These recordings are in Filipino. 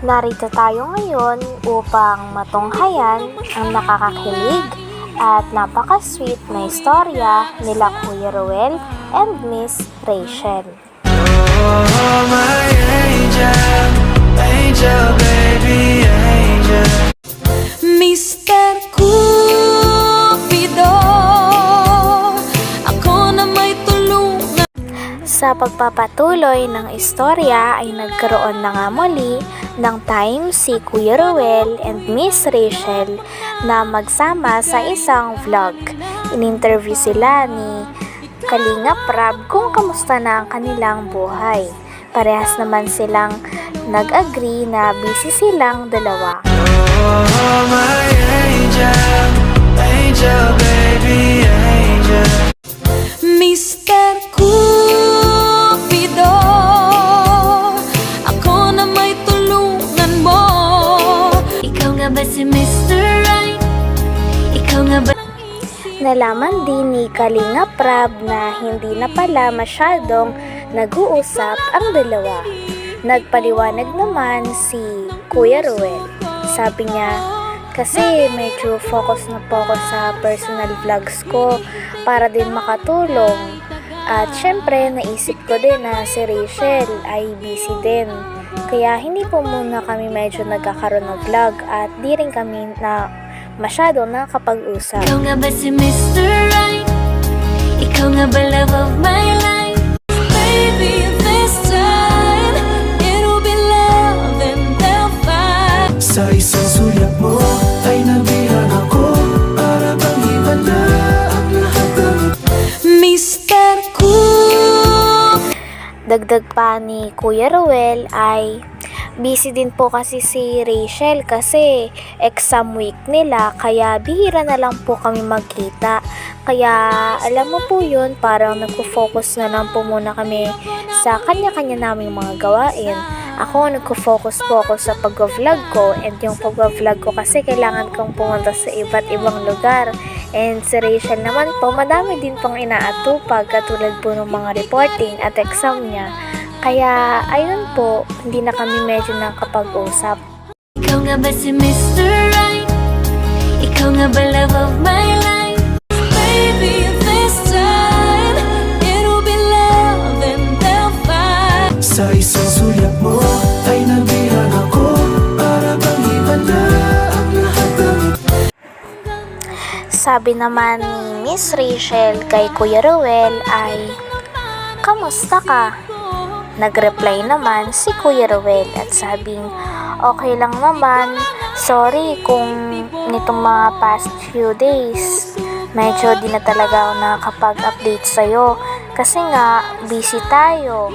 Narito tayo ngayon upang matunghayan ang nakakakilig at napaka-sweet na istorya nila Kuya Ruel and Miss Rachel. Oh, my pagpapatuloy ng istorya ay nagkaroon na nga muli ng time si Kuya Ruel and Miss Rachel na magsama sa isang vlog. In-interview sila ni Kalinga Prab kung kamusta na ang kanilang buhay. Parehas naman silang nag-agree na busy silang dalawa. Oh, my angel, angel, baby, Nalaman din ni Kalinga Prab na hindi na pala masyadong nag-uusap ang dalawa. Nagpaliwanag naman si Kuya Ruel. Sabi niya, kasi medyo focus na po ako sa personal vlogs ko para din makatulong. At syempre, naisip ko din na si Rachel ay busy din. Kaya hindi po muna kami medyo nagkakaroon ng vlog at di rin kami na masyado nakakapag-usap. Ikaw nga ba si Mr. Right? Ikaw nga ba love of my life? Baby, this time It'll be love and they'll fight Sa isang sulyap mo ay nabihan ako Para bang iba na ang lahat ng Mr. Cool Dagdag pa ni Kuya Ruel ay busy din po kasi si Rachel kasi exam week nila kaya bihira na lang po kami magkita. Kaya alam mo po yun, parang nagpo-focus na lang po muna kami sa kanya-kanya naming mga gawain. Ako, nagko-focus po ako sa pag-vlog ko and yung pag-vlog ko kasi kailangan kong pumunta sa iba't ibang lugar. And si Rachel naman po, madami din pong inaatupag katulad po ng mga reporting at exam niya. Kaya, ayun po, hindi na kami medyo nakapag-usap. Ikaw nga ba si Mr. Right? Ikaw nga ba love of my life? Baby, this time It'll be love and they'll fight Sa isang sulyap mo ay nabihan ako Para bang iba na ang lahat ng Sabi naman ni Miss Rachel kay Kuya Ruel ay, Kamusta ka? Nag-reply naman si Kuya Ruel at sabing, okay lang naman. Sorry kung nitong mga past few days, medyo di na talaga ako nakakapag-update sa'yo kasi nga busy tayo.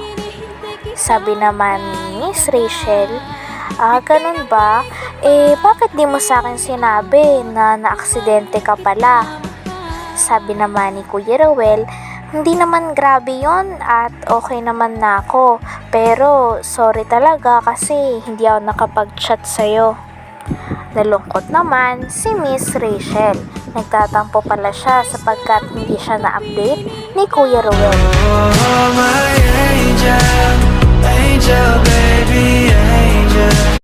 Sabi naman ni Miss Rachel, ah, ganun ba? Eh, bakit di mo sa akin sinabi na naaksidente ka pala? Sabi naman ni Kuya Rowell, hindi naman grabe yon at okay naman na ako. Pero sorry talaga kasi hindi ako nakapag-chat sa'yo. Nalungkot naman si Miss Rachel. Nagtatampo pala siya sapagkat hindi siya na-update ni Kuya Rowell. Oh, my angel, angel, baby, angel.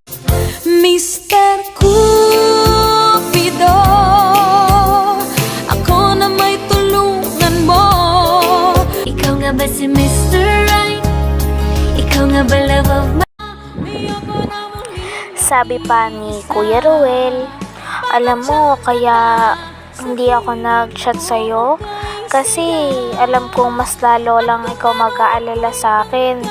Sabi pa ni Kuya Ruel, alam mo, kaya hindi ako nag-chat sa'yo kasi alam kong mas lalo lang ikaw mag-aalala sa akin.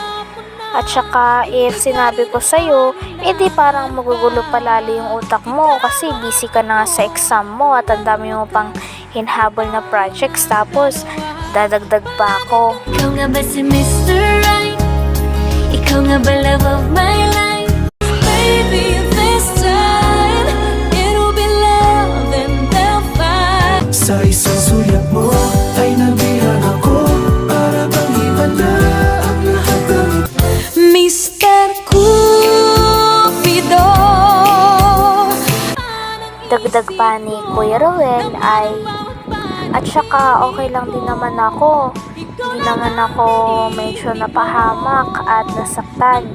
At saka, if sinabi ko sa'yo, edi parang magugulo palalo yung utak mo kasi busy ka na sa exam mo at ang dami mo pang hinhabol na projects tapos dadagdag pa ako. Ikaw nga ba si Mr. Right? Ikaw nga ba love of my life? Sa isang sulyap mo ay nabihan ako Para bang iba na ang lahat ng Mr. Cupido Dagdag pa ni Kuya Ruel ay at saka okay lang din naman ako Hindi naman ako medyo napahamak at nasaktan.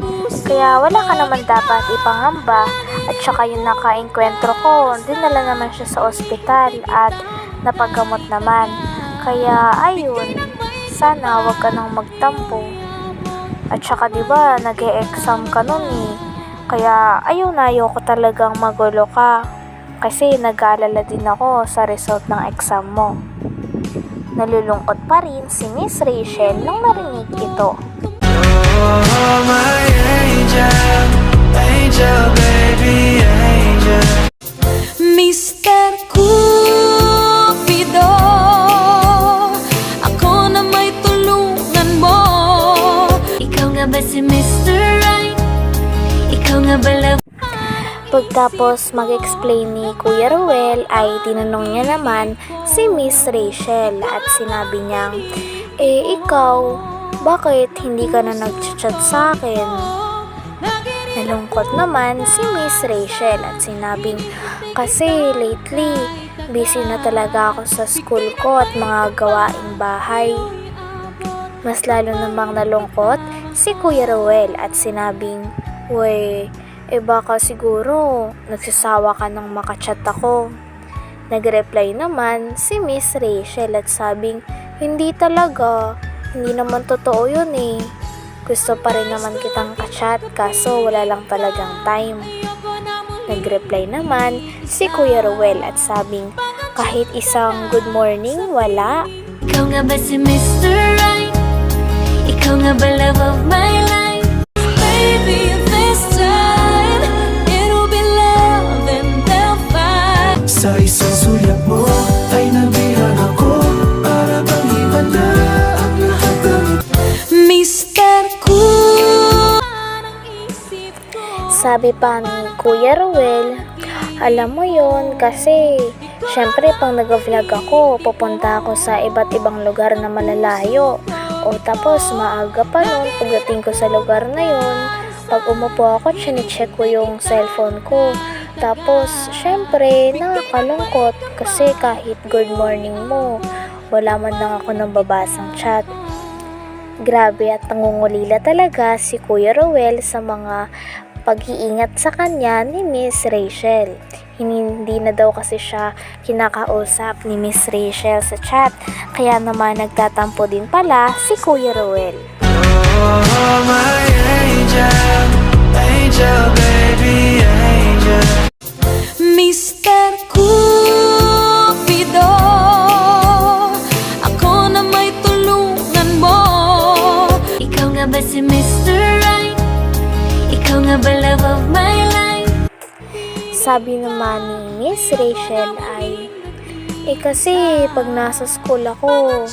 Kaya wala ka naman dapat ipangamba. At saka yung nakainkwentro ko, dinala naman siya sa ospital at napagamot naman. Kaya ayun, sana wag ka nang magtampo. At saka 'di ba, nag-e-exam ka nun eh. Kaya ayaw na ayaw ko talagang magulo ka. Kasi nag-aalala din ako sa result ng exam mo. Nalulungkot pa rin si Miss Rachel nung narinig ito. Oh, my angel, angel, baby, angel. Mr. Cupido Ako na may tulungan mo Ikaw nga ba si Mr. Right? Ikaw nga ba love Pagtapos mag-explain ni Kuya Ruel ay tinanong niya naman si Miss Rachel at sinabi niyang, Eh ikaw, bakit hindi ka na nag-chat sa akin? Nalungkot naman si Miss Rachel at sinabing, Kasi lately, busy na talaga ako sa school ko at mga gawaing bahay. Mas lalo namang nalungkot si Kuya Ruel at sinabing, Wey, eh baka siguro nagsasawa ka nang makachat ako. Nag-reply naman si Miss Rachel at sabing, Hindi talaga, hindi naman totoo yun eh. Gusto pa rin naman kitang kachat kaso wala lang talagang time. Nag-reply naman si Kuya Ruel at sabing, kahit isang good morning, wala. Ikaw nga ba si Mr. Right? Ikaw nga ba love of my Sabi pa ni Kuya Ruel, alam mo yon kasi syempre pang nag-vlog ako, pupunta ako sa iba't ibang lugar na malalayo. O tapos maaga pa nun, pagdating ko sa lugar na yon, pag umupo ako, chinecheck ko yung cellphone ko. Tapos, syempre, nakakalungkot kasi kahit good morning mo, wala man lang ako nang babasang chat. Grabe at nangungulila talaga si Kuya Rowel sa mga pag-iingat sa kanya ni Miss Rachel. Hindi na daw kasi siya kinakausap ni Miss Rachel sa chat. Kaya naman nagtatampo din pala si Kuya Rowel. Oh, my angel, angel, baby, angel. Mr. Cupido Ako na may tulungan mo Ikaw nga ba si Mr. Right? Ikaw nga ba love of my life? Sabi naman ni Miss Rachel ay, eh kasi pag nasa school ako,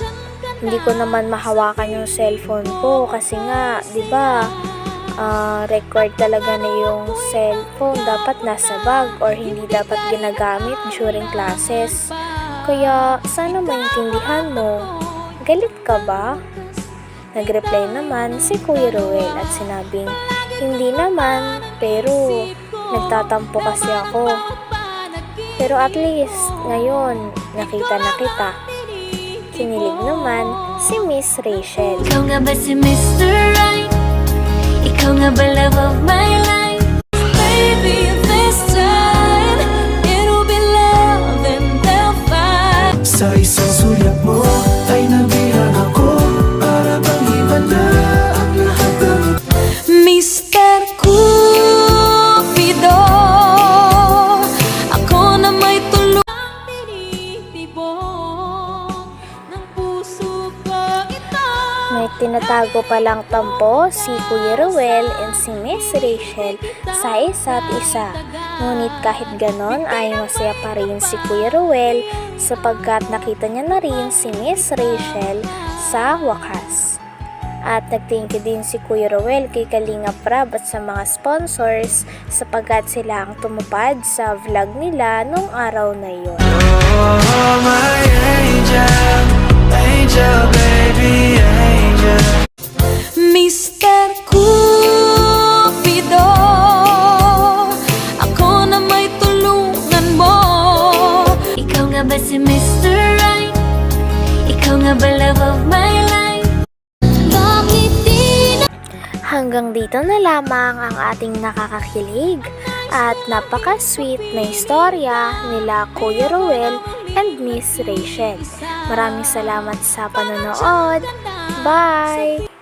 hindi ko naman mahawakan yung cellphone ko kasi nga, 'di ba? ah, record talaga na yung cellphone dapat nasa bag or hindi dapat ginagamit during classes. Kaya sana maintindihan mo. Galit ka ba? Nag-reply naman si Kuya Ruel at sinabing, hindi naman, pero nagtatampo kasi ako. Pero at least, ngayon, nakita na kita. Kinilig naman si Miss Rachel. Ikaw nga ba si Mr. Right? Ikaw nga ba love of my life? Baby, this time It'll be love and they'll fight Sa isang sulat mo tinatago palang tampo si Kuya Ruel and si Miss Rachel sa isa't isa. Ngunit kahit ganon ay masaya pa rin si Kuya Ruel sapagkat nakita niya na rin si Miss Rachel sa wakas. At nag-thank you din si Kuya Ruel kay Kalinga Prab at sa mga sponsors sapagkat sila ang tumupad sa vlog nila nung araw na yun. Oh, my angel, angel, baby, angel. Mr. Cupido Ako na may tulungan mo Ikaw nga ba si Mr. Right? Ikaw nga ba love of my life? Hanggang dito na lamang ang ating nakakakilig at napaka-sweet na istorya nila Kuya Ruel and Miss Rachel. Maraming salamat sa panonood. Bye!